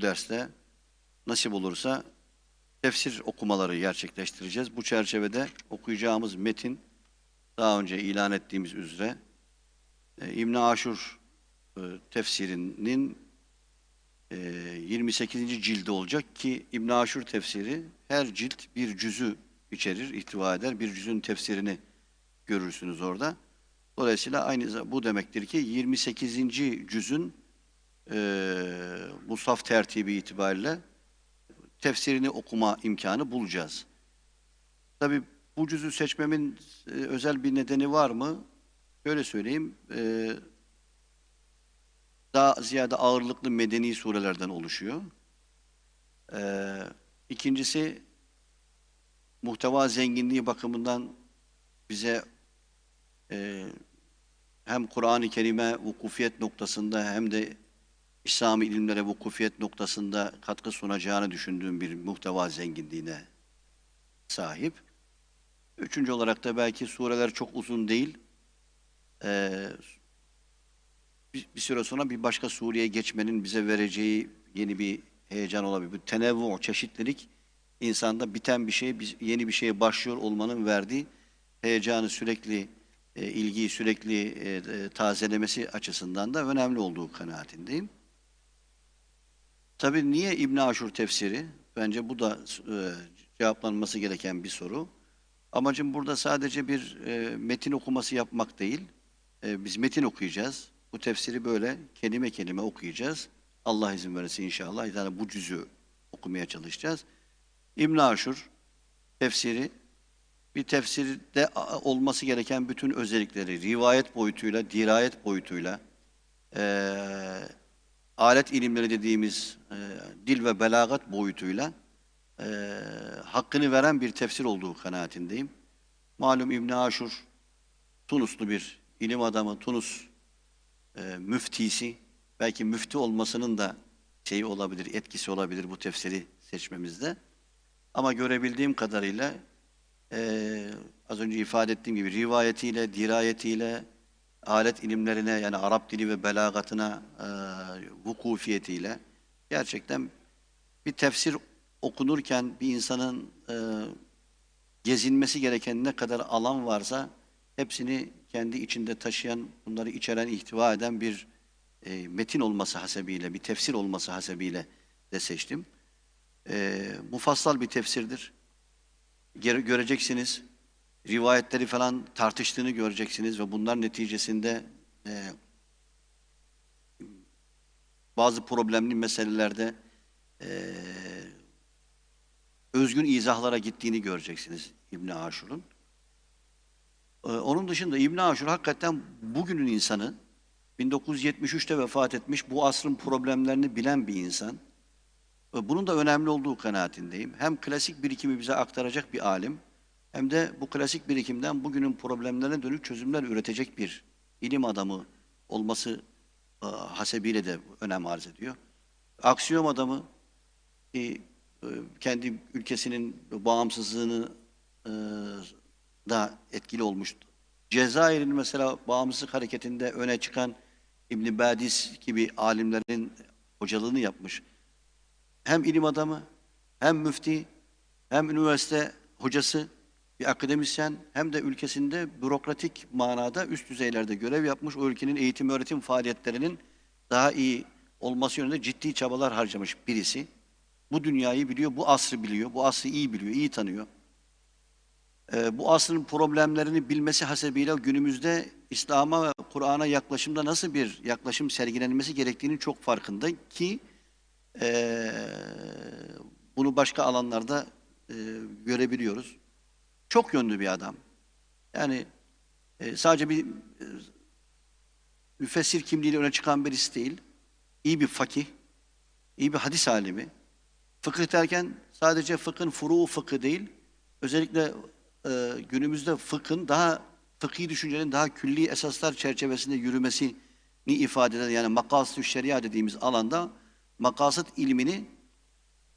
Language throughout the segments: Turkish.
bu derste nasip olursa tefsir okumaları gerçekleştireceğiz. Bu çerçevede okuyacağımız metin daha önce ilan ettiğimiz üzere e, İbn Aşur e, tefsirinin e, 28. cildi olacak ki İbn Aşur tefsiri her cilt bir cüzü içerir, ihtiva eder. Bir cüzün tefsirini görürsünüz orada. Dolayısıyla aynı bu demektir ki 28. cüzün e, Musaf tertibi itibariyle tefsirini okuma imkanı bulacağız. Tabii bu cüzü seçmemin e, özel bir nedeni var mı? Şöyle söyleyeyim, e, daha ziyade ağırlıklı medeni surelerden oluşuyor. E, ikincisi, muhteva zenginliği bakımından bize e, hem Kur'an-ı Kerim'e vukufiyet noktasında hem de İslami ilimlere vukufiyet noktasında katkı sunacağını düşündüğüm bir muhteva zenginliğine sahip. Üçüncü olarak da belki sureler çok uzun değil. Ee, bir, bir süre sonra bir başka sureye geçmenin bize vereceği yeni bir heyecan olabilir. Bu tenevvu, çeşitlilik insanda biten bir şey, yeni bir şeye başlıyor olmanın verdiği heyecanı sürekli, e, ilgiyi sürekli e, e, tazelemesi açısından da önemli olduğu kanaatindeyim. Tabii niye İbn Aşur tefsiri? Bence bu da e, cevaplanması gereken bir soru. Amacım burada sadece bir e, metin okuması yapmak değil. E, biz metin okuyacağız. Bu tefsiri böyle kelime kelime okuyacağız. Allah izin verirse inşallah. Yani bu cüzü okumaya çalışacağız. İbn Aşur tefsiri bir tefsirde olması gereken bütün özellikleri rivayet boyutuyla, dirayet boyutuyla, eee alet ilimleri dediğimiz e, dil ve belagat boyutuyla e, hakkını veren bir tefsir olduğu kanaatindeyim. Malum İbn Aşur Tunuslu bir ilim adamı, Tunus e, müftisi, belki müftü olmasının da şeyi olabilir, etkisi olabilir bu tefsiri seçmemizde. Ama görebildiğim kadarıyla e, az önce ifade ettiğim gibi rivayetiyle, dirayetiyle, alet ilimlerine yani Arap dili ve belagatına e, vukufiyetiyle gerçekten bir tefsir okunurken bir insanın e, gezinmesi gereken ne kadar alan varsa hepsini kendi içinde taşıyan, bunları içeren, ihtiva eden bir e, metin olması hasebiyle, bir tefsir olması hasebiyle de seçtim. E, mufassal bir tefsirdir. Göreceksiniz, rivayetleri falan tartıştığını göreceksiniz ve bunlar neticesinde e, bazı problemli meselelerde e, özgün izahlara gittiğini göreceksiniz İbn Aşur'un. E, onun dışında İbn Aşur hakikaten bugünün insanı 1973'te vefat etmiş bu asrın problemlerini bilen bir insan. E, Bunun da önemli olduğu kanaatindeyim. Hem klasik birikimi bize aktaracak bir alim, hem de bu klasik birikimden bugünün problemlerine dönük çözümler üretecek bir ilim adamı olması e, hasebiyle de önem arz ediyor. Aksiyom adamı e, e, kendi ülkesinin bağımsızlığını e, da etkili olmuştu. Cezayir'in mesela bağımsızlık hareketinde öne çıkan İbn Badis gibi alimlerin hocalığını yapmış. Hem ilim adamı, hem müfti, hem üniversite hocası, bir akademisyen hem de ülkesinde bürokratik manada üst düzeylerde görev yapmış. O ülkenin eğitim öğretim faaliyetlerinin daha iyi olması yönünde ciddi çabalar harcamış birisi. Bu dünyayı biliyor, bu asrı biliyor, bu asrı iyi biliyor, iyi tanıyor. Ee, bu asrın problemlerini bilmesi hasebiyle günümüzde İslam'a ve Kur'an'a yaklaşımda nasıl bir yaklaşım sergilenmesi gerektiğini çok farkında ki eee, bunu başka alanlarda eee, görebiliyoruz. Çok yönlü bir adam. Yani e, sadece bir e, müfessir kimliğiyle öne çıkan birisi değil. İyi bir fakih, iyi bir hadis alimi. Fıkıh derken sadece fıkhın furu fıkı değil, özellikle e, günümüzde fıkhın daha fıkhi düşüncenin daha külli esaslar çerçevesinde yürümesini ifade eden yani makasıd şeria dediğimiz alanda makasıt ilmini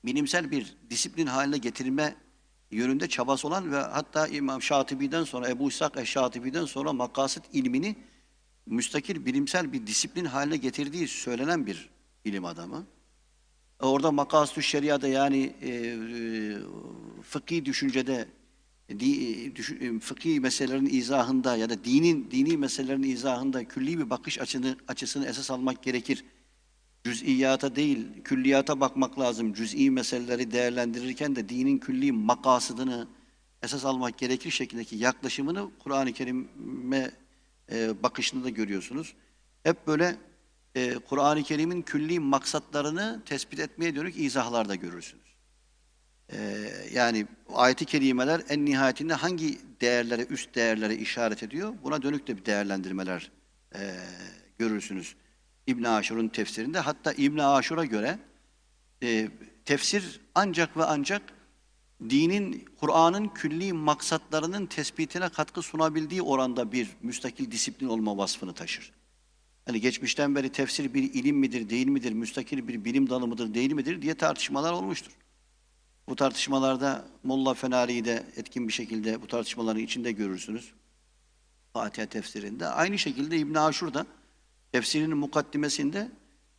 bilimsel bir disiplin haline getirme yönünde çabası olan ve hatta İmam Şatibi'den sonra Ebu İshak Eşşatibi'den sonra makasit ilmini müstakil bilimsel bir disiplin haline getirdiği söylenen bir ilim adamı. Orada makasü şeriada yani e, e, fıkhi düşüncede di, e, düşün, e, fıkhi meselelerin izahında ya da dinin dini meselelerin izahında külli bir bakış açını açısını esas almak gerekir. Cüz'iyata değil, külliyata bakmak lazım. Cüz'i meseleleri değerlendirirken de dinin külli makasıdını esas almak gerekir şeklindeki yaklaşımını Kur'an-ı Kerim'e e, bakışında da görüyorsunuz. Hep böyle e, Kur'an-ı Kerim'in külli maksatlarını tespit etmeye dönük izahlarda görürsünüz. E, yani ayet-i kerimeler en nihayetinde hangi değerlere, üst değerlere işaret ediyor? Buna dönük de bir değerlendirmeler e, görürsünüz. İbn Aşur'un tefsirinde. Hatta İbn Aşur'a göre e, tefsir ancak ve ancak dinin, Kur'an'ın külli maksatlarının tespitine katkı sunabildiği oranda bir müstakil disiplin olma vasfını taşır. Hani geçmişten beri tefsir bir ilim midir, değil midir, müstakil bir bilim dalı mıdır, değil midir diye tartışmalar olmuştur. Bu tartışmalarda Molla Fenari'yi de etkin bir şekilde bu tartışmaların içinde görürsünüz. Fatiha tefsirinde. Aynı şekilde İbn Aşur da tefsirinin mukaddimesinde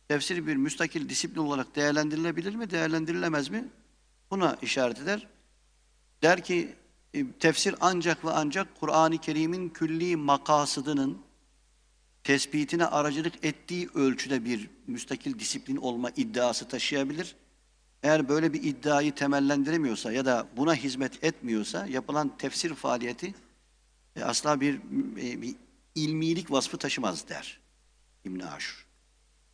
tefsir bir müstakil disiplin olarak değerlendirilebilir mi, değerlendirilemez mi? Buna işaret eder. Der ki e, tefsir ancak ve ancak Kur'an-ı Kerim'in külli makasıdının tespitine aracılık ettiği ölçüde bir müstakil disiplin olma iddiası taşıyabilir. Eğer böyle bir iddiayı temellendiremiyorsa ya da buna hizmet etmiyorsa yapılan tefsir faaliyeti e, asla bir, e, bir ilmilik vasfı taşımaz der İbn Aşur.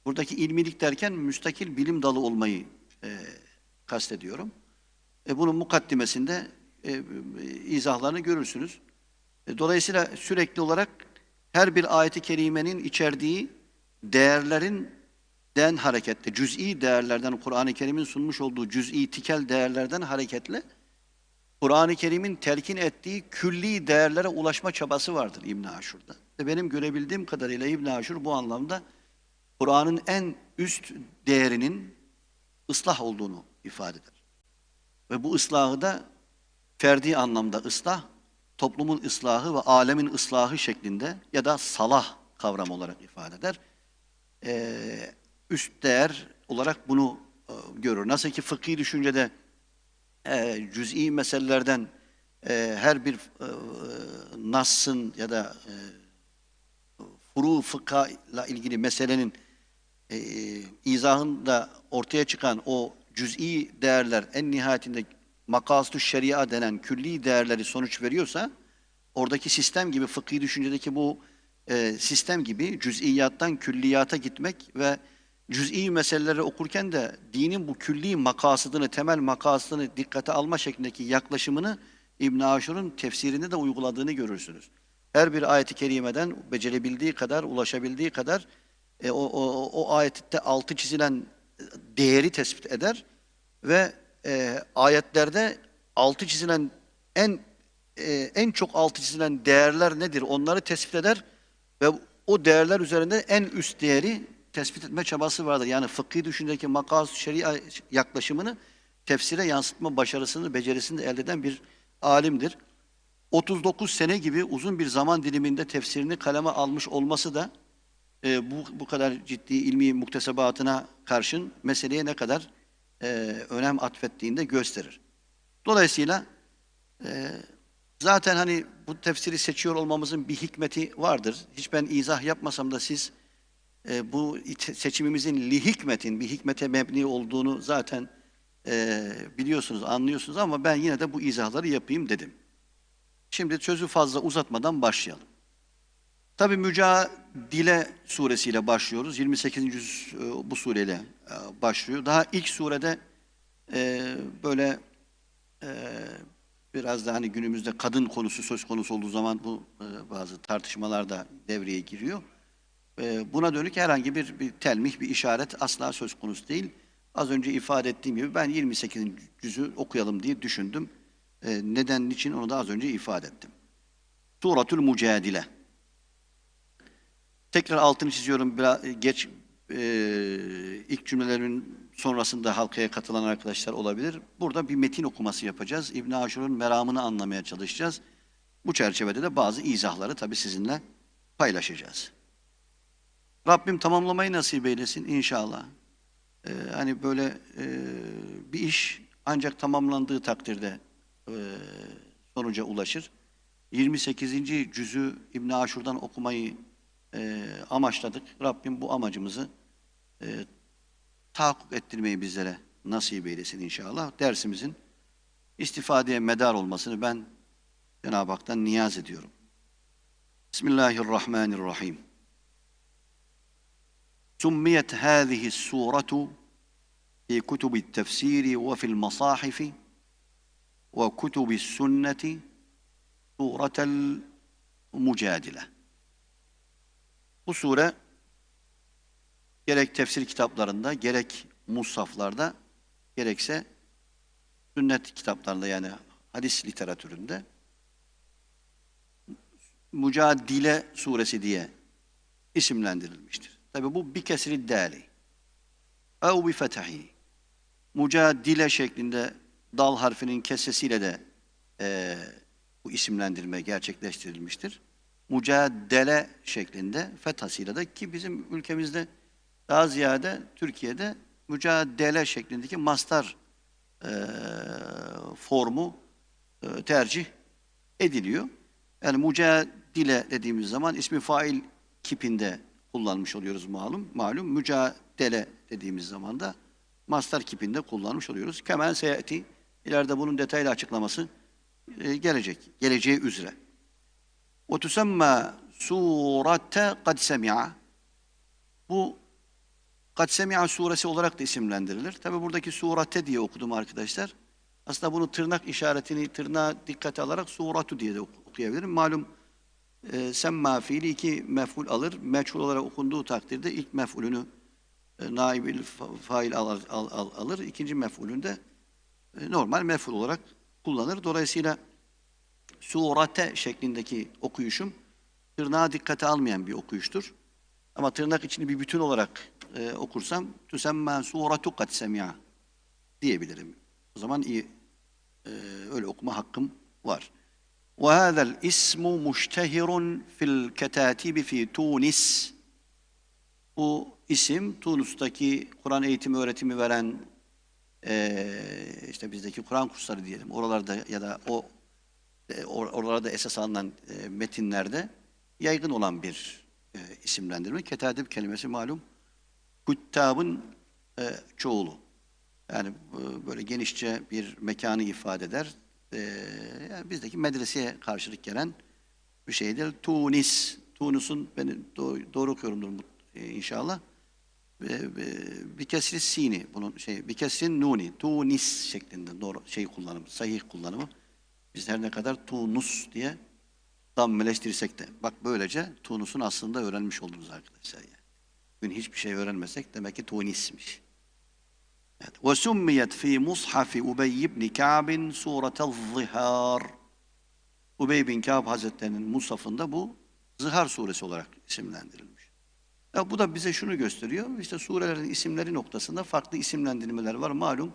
Buradaki ilmilik derken müstakil bilim dalı olmayı e, kastediyorum. E, bunun mukaddimesinde e, e, izahlarını görürsünüz. E, dolayısıyla sürekli olarak her bir ayeti kerimenin içerdiği değerlerin den hareketle, cüz'i değerlerden, Kur'an-ı Kerim'in sunmuş olduğu cüz'i tikel değerlerden hareketle Kur'an-ı Kerim'in telkin ettiği külli değerlere ulaşma çabası vardır İbn Aşur'da. Benim görebildiğim kadarıyla İbn Aşur bu anlamda Kur'an'ın en üst değerinin ıslah olduğunu ifade eder. Ve bu ıslahı da ferdi anlamda ıslah, toplumun ıslahı ve alemin ıslahı şeklinde ya da salah kavramı olarak ifade eder. Ee, üst değer olarak bunu e, görür. Nasıl ki fıkhi düşüncede e, cüz'i meselelerden e, her bir e, nassın ya da e, furu fıkha ilgili meselenin e, izahında ortaya çıkan o cüz'i değerler en nihayetinde makasdu şeria denen külli değerleri sonuç veriyorsa oradaki sistem gibi fıkhi düşüncedeki bu sistem gibi cüz'iyattan külliyata gitmek ve cüz'i meseleleri okurken de dinin bu külli makasıdını, temel makasıdını dikkate alma şeklindeki yaklaşımını İbn Aşur'un tefsirinde de uyguladığını görürsünüz. Her bir ayeti kerimeden becerebildiği kadar, ulaşabildiği kadar e, o, o, o ayette altı çizilen değeri tespit eder ve e, ayetlerde altı çizilen en e, en çok altı çizilen değerler nedir? Onları tespit eder ve o değerler üzerinde en üst değeri tespit etme çabası vardır. Yani fıkhi düşüncedeki makas şeria yaklaşımını tefsire yansıtma başarısını, becerisini de elde eden bir alimdir. 39 sene gibi uzun bir zaman diliminde tefsirini kaleme almış olması da e, bu, bu kadar ciddi ilmi muktesebatına karşın meseleye ne kadar e, önem atfettiğini de gösterir. Dolayısıyla e, zaten hani bu tefsiri seçiyor olmamızın bir hikmeti vardır. Hiç ben izah yapmasam da siz e, bu seçimimizin li hikmetin, bir hikmete mebni olduğunu zaten e, biliyorsunuz, anlıyorsunuz ama ben yine de bu izahları yapayım dedim. Şimdi sözü fazla uzatmadan başlayalım. Tabi Mücadile suresiyle başlıyoruz. 28. yüz e, bu sureyle e, başlıyor. Daha ilk surede e, böyle biraz da hani günümüzde kadın konusu söz konusu olduğu zaman bu bazı tartışmalar da devreye giriyor. Buna dönük herhangi bir, bir telmih, bir işaret asla söz konusu değil. Az önce ifade ettiğim gibi ben 28. yüzü okuyalım diye düşündüm. Neden, için onu da az önce ifade ettim. Suratul Mücadile. Tekrar altını çiziyorum biraz e, geç e, ilk cümlelerimin sonrasında halkaya katılan arkadaşlar olabilir. Burada bir metin okuması yapacağız. İbn Aşur'un meramını anlamaya çalışacağız. Bu çerçevede de bazı izahları tabii sizinle paylaşacağız. Rabbim tamamlamayı nasip eylesin inşallah. e, hani böyle e, bir iş ancak tamamlandığı takdirde e, sonuca ulaşır. 28. cüzü İbn Aşur'dan okumayı e, amaçladık. Rabbim bu amacımızı e, tahakkuk ettirmeyi bizlere nasip eylesin inşallah. Dersimizin istifadeye medar olmasını ben Cenab-ı Hak'tan niyaz ediyorum. Bismillahirrahmanirrahim. سميت هذه السورة في كتب التفسير وفي المصاحف وكتب السنة سورة المجادلة. Bu sure gerek tefsir kitaplarında, gerek mushaflarda, gerekse sünnet kitaplarında yani hadis literatüründe Mücadile suresi diye isimlendirilmiştir. Tabi bu bir kesri dali. Ev bi fetahi. Mücadile şeklinde dal harfinin kesesiyle de eee, bu isimlendirme gerçekleştirilmiştir. Mücadele şeklinde fethasıyla da ki bizim ülkemizde daha ziyade Türkiye'de mücadele şeklindeki mastar eee, formu eee, tercih ediliyor. Yani mücadile dediğimiz zaman ismi fail kipinde kullanmış oluyoruz malum. Malum mücadele dediğimiz zaman da mastar kipinde kullanmış oluyoruz. Kemal seyati ileride bunun detaylı açıklaması e, gelecek. Geleceği üzere. Ve tusemma surate kad semi'a bu kad semi'a suresi olarak da isimlendirilir. Tabi buradaki surate diye okudum arkadaşlar. Aslında bunu tırnak işaretini tırnağa dikkate alarak suratu diye de ok- okuyabilirim. Malum e, semma fiili iki mef'ul alır. Meçhul olarak okunduğu takdirde ilk mef'ulünü e, naibil fa- fail alır, al- al- alır. İkinci mef'ulünde e, normal mef'ul olarak kullanır. Dolayısıyla surate şeklindeki okuyuşum tırnağa dikkate almayan bir okuyuştur. Ama tırnak içini bir bütün olarak e, okursam tüsemma suratu kad semi'a diyebilirim. O zaman iyi e, öyle okuma hakkım var. وهذا الاسم مشتهر في الكتاتيب في تونس bu isim Tunus'taki Kur'an eğitimi öğretimi veren eee, işte bizdeki Kur'an kursları diyelim oralarda ya da o e, or- oralarda esas alınan e, metinlerde yaygın olan bir e, isimlendirme. Ketadip kelimesi malum küttabın e, çoğulu. Yani e, böyle genişçe bir mekanı ifade eder. E, yani bizdeki medreseye karşılık gelen bir şeydir. Tunis, Tunus'un, beni doğru, doğru okuyorumdur e, inşallah. Ve- ve- Bir kesri sini, bunun şey, bir kesrin nuni, Tunis şeklinde doğru şey kullanımı, sahih kullanımı. Biz her ne kadar Tunus diye dammeleştirsek de. Bak böylece Tunus'un aslında öğrenmiş oldunuz arkadaşlar. Yani. Bugün hiçbir şey öğrenmesek demek ki Tunis'miş. Evet. وسميت في مصحف أبي بن كعب سورة الظهار Ubey bin Kâb Hazretleri'nin Musaf'ında bu Zihar suresi olarak isimlendirilmiş. Ya bu da bize şunu gösteriyor. İşte surelerin isimleri noktasında farklı isimlendirmeler var malum.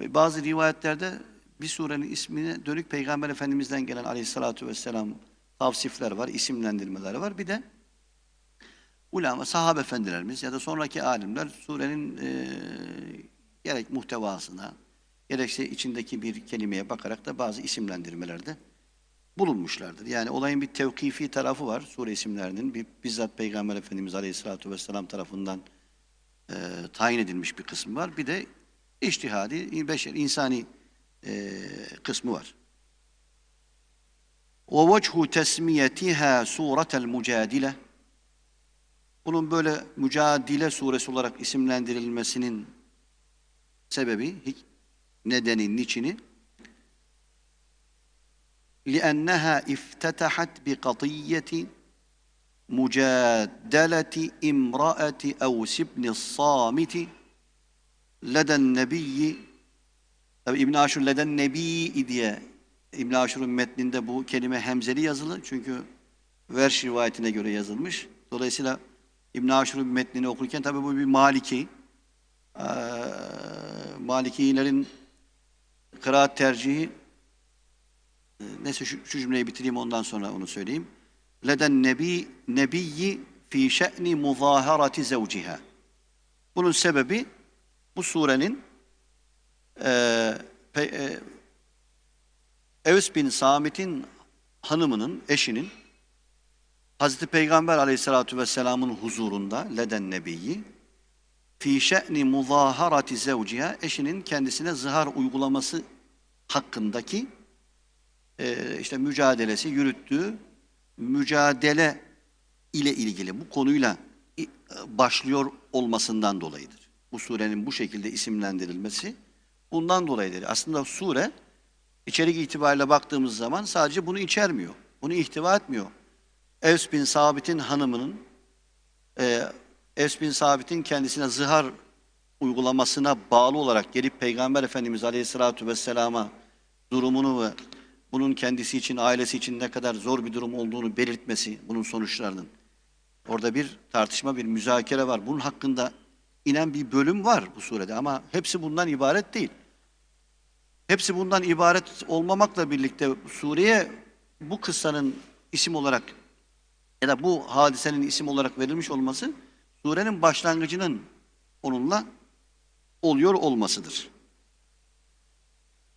Ve bazı rivayetlerde bir surenin ismine dönük Peygamber Efendimiz'den gelen aleyhissalatu vesselam tavsifler var, isimlendirmeler var. Bir de ulama, sahabe efendilerimiz ya da sonraki alimler surenin e, gerek muhtevasına, gerekse içindeki bir kelimeye bakarak da bazı isimlendirmelerde bulunmuşlardır. Yani olayın bir tevkifi tarafı var sure isimlerinin. Bir, bizzat Peygamber Efendimiz Aleyhisselatü Vesselam tarafından e, tayin edilmiş bir kısmı var. Bir de içtihadi, beşer, insani e, kısmı var. وَوَجْهُ تَسْمِيَتِهَا سُورَةَ الْمُجَادِلَةِ Bunun böyle Mücadile suresi olarak isimlendirilmesinin sebebi, hik- nedeni, niçini? لأنها افتتحت بقضية مجادلة امرأة أوس بن الصامت لدى النبي Tabi İbn Aşur leden nebi diye İbn Aşur'un metninde bu kelime hemzeli yazılı çünkü Verş rivayetine göre yazılmış. Dolayısıyla İbn Aşur'un metnini okurken tabi bu bir Maliki. Malikilerin kıraat tercihi ee, Neyse şu, şu cümleyi bitireyim ondan sonra onu söyleyeyim. Leden nebi nebiyyi fi şe'ni muzaharati zevciha. Bunun sebebi bu surenin eee pe- eee, Evs bin Samit'in hanımının, eşinin Hazreti Peygamber aleyhissalatu vesselamın huzurunda leden nebiyi fi şe'ni muzaharati zevciha eşinin kendisine zihar uygulaması hakkındaki eee, işte mücadelesi yürüttüğü mücadele ile ilgili bu konuyla i- başlıyor olmasından dolayıdır. Bu surenin bu şekilde isimlendirilmesi bundan dolayıdır. Aslında sure içerik itibariyle baktığımız zaman sadece bunu içermiyor. Bunu ihtiva etmiyor. Evs bin Sabit'in hanımının e, Evs bin Sabit'in kendisine zihar uygulamasına bağlı olarak gelip Peygamber Efendimiz Aleyhisselatü Vesselam'a durumunu ve bunun kendisi için, ailesi için ne kadar zor bir durum olduğunu belirtmesi, bunun sonuçlarının. Orada bir tartışma, bir müzakere var. Bunun hakkında inen bir bölüm var bu surede ama hepsi bundan ibaret değil. Hepsi bundan ibaret olmamakla birlikte sureye bu kıssanın isim olarak ya da bu hadisenin isim olarak verilmiş olması surenin başlangıcının onunla oluyor olmasıdır.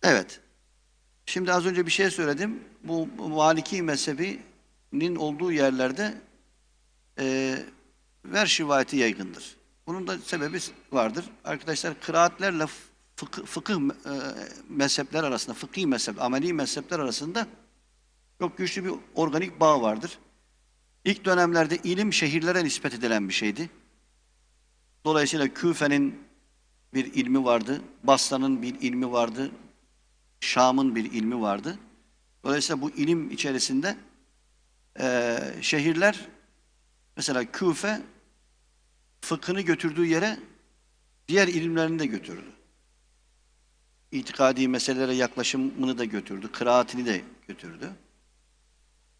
Evet. Şimdi az önce bir şey söyledim. Bu Maliki mezhebinin olduğu yerlerde e, ver rivayeti yaygındır. Bunun da sebebi vardır. Arkadaşlar kıraatlerle fıkıh, fıkıh e, mezhepler arasında, fıkhi mezhep, ameli mezhepler arasında çok güçlü bir organik bağ vardır. İlk dönemlerde ilim şehirlere nispet edilen bir şeydi. Dolayısıyla Küfe'nin bir ilmi vardı, Basra'nın bir ilmi vardı, Şam'ın bir ilmi vardı. Dolayısıyla bu ilim içerisinde eee, şehirler, mesela Küfe, fıkhını götürdüğü yere diğer ilimlerini de götürdü. İtikadi meselelere yaklaşımını da götürdü, kıraatini de götürdü.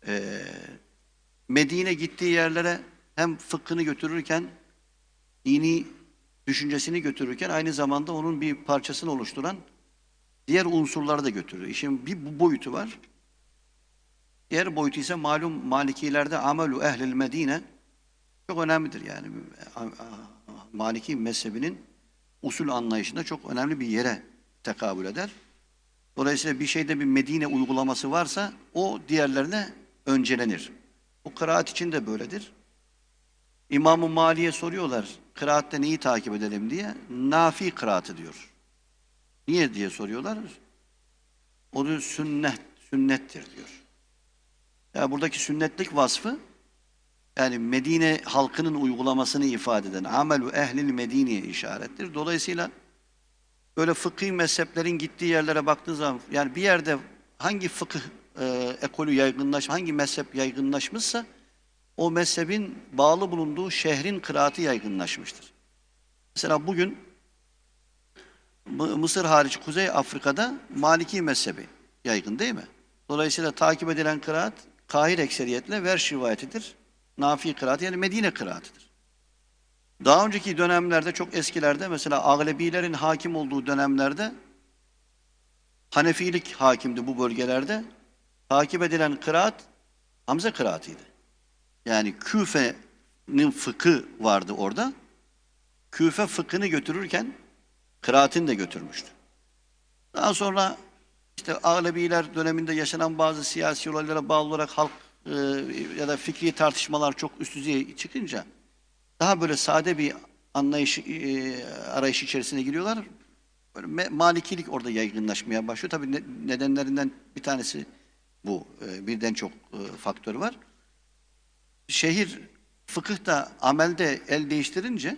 Eee Medine gittiği yerlere hem fıkhını götürürken, dini düşüncesini götürürken aynı zamanda onun bir parçasını oluşturan diğer unsurları da götürüyor. İşin bir boyutu var. Diğer boyutu ise malum Malikilerde amelu ehlil Medine çok önemlidir yani. Maliki mezhebinin usul anlayışında çok önemli bir yere tekabül eder. Dolayısıyla bir şeyde bir Medine uygulaması varsa o diğerlerine öncelenir. Bu kıraat için de böyledir. İmam-ı Mali'ye soruyorlar, kıraatte neyi takip edelim diye. Nafi kıraatı diyor. Niye diye soruyorlar. O da sünnet, sünnettir diyor. Yani buradaki sünnetlik vasfı, yani Medine halkının uygulamasını ifade eden amelu ehlil Medine'ye işarettir. Dolayısıyla böyle fıkhi mezheplerin gittiği yerlere baktığı zaman yani bir yerde hangi fıkıh e, ekolü yaygınlaş, hangi mezhep yaygınlaşmışsa o mezhebin bağlı bulunduğu şehrin kıraatı yaygınlaşmıştır. Mesela bugün Mısır hariç Kuzey Afrika'da Maliki mezhebi yaygın değil mi? Dolayısıyla takip edilen kıraat Kahir ekseriyetle Verş rivayetidir. Nafi kıraatı yani Medine kıraatıdır. Daha önceki dönemlerde çok eskilerde mesela Aglebilerin hakim olduğu dönemlerde Hanefilik hakimdi bu bölgelerde. Takip edilen kıraat Hamze kıraatıydı. Yani Küfe'nin fıkı vardı orada. Küfe fıkhını götürürken kıraatini de götürmüştü. Daha sonra işte Aleviler döneminde yaşanan bazı siyasi olaylara bağlı olarak halk e, ya da fikri tartışmalar çok üst düzeye çıkınca daha böyle sade bir anlayış e, arayış içerisine giriyorlar. Böyle malikilik orada yaygınlaşmaya başlıyor. Tabii ne- nedenlerinden bir tanesi bu. E, birden çok e, faktör var. Şehir fıkıhta, amelde el değiştirince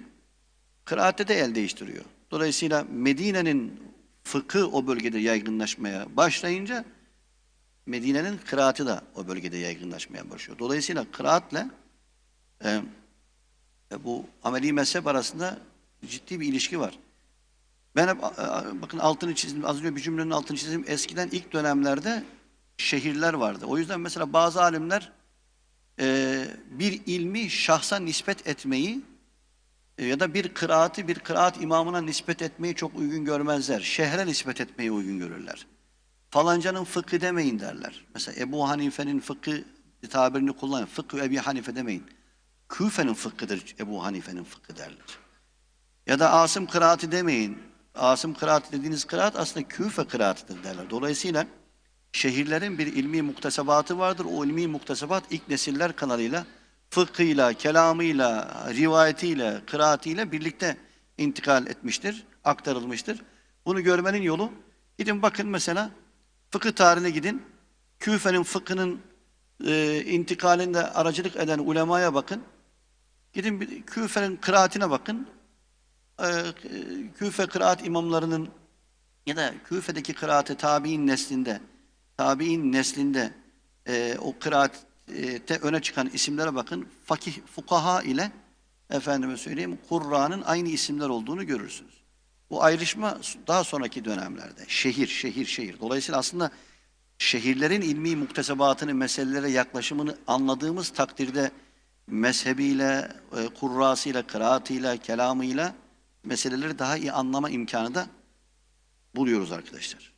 kıraatte de el değiştiriyor. Dolayısıyla Medine'nin fıkı o bölgede yaygınlaşmaya başlayınca Medine'nin kıraatı da o bölgede yaygınlaşmaya başlıyor. Dolayısıyla kıraatle e, e, bu ameli mezhep arasında ciddi bir ilişki var. Ben hep, a- bakın altını çizdim, az önce bir cümlenin altını çizdim. Eskiden ilk dönemlerde şehirler vardı. O yüzden mesela bazı alimler e, bir ilmi şahsa nispet etmeyi e, ya da bir kıraati bir kıraat imamına nispet etmeyi çok uygun görmezler. Şehre nispet etmeyi uygun görürler. Falancanın fıkı demeyin derler. Mesela Ebu Hanife'nin fıkı tabirini kullanın. Fıkı Ebu Hanife demeyin. Küfe'nin fıkhıdır Ebu Hanife'nin fıkhı derler. Ya da Asım kıraati demeyin. Asım kıraati dediğiniz kıraat aslında Küfe kıraatıdır derler. Dolayısıyla şehirlerin bir ilmi muktesebatı vardır. O ilmi muktesebat ilk nesiller kanalıyla fıkhıyla, kelamıyla, rivayetiyle, kıraatiyle birlikte intikal etmiştir, aktarılmıştır. Bunu görmenin yolu gidin bakın mesela fıkıh tarihine gidin. Küfe'nin fıkhının e, intikalinde aracılık eden ulemaya bakın. Gidin Küfe'nin kıraatine bakın. E, Küfe kıraat imamlarının ya da Küfe'deki kıraate tabi'in neslinde, tabi'in neslinde e, o kıraatte öne çıkan isimlere bakın. Fakih, fukaha ile efendime söyleyeyim Kurra'nın aynı isimler olduğunu görürsünüz. Bu ayrışma daha sonraki dönemlerde. Şehir, şehir, şehir. Dolayısıyla aslında şehirlerin ilmi muktesebatını, meselelere yaklaşımını anladığımız takdirde mezhebiyle, e, kurrasıyla, kıraatıyla, kelamıyla meseleleri daha iyi anlama imkanı da buluyoruz arkadaşlar.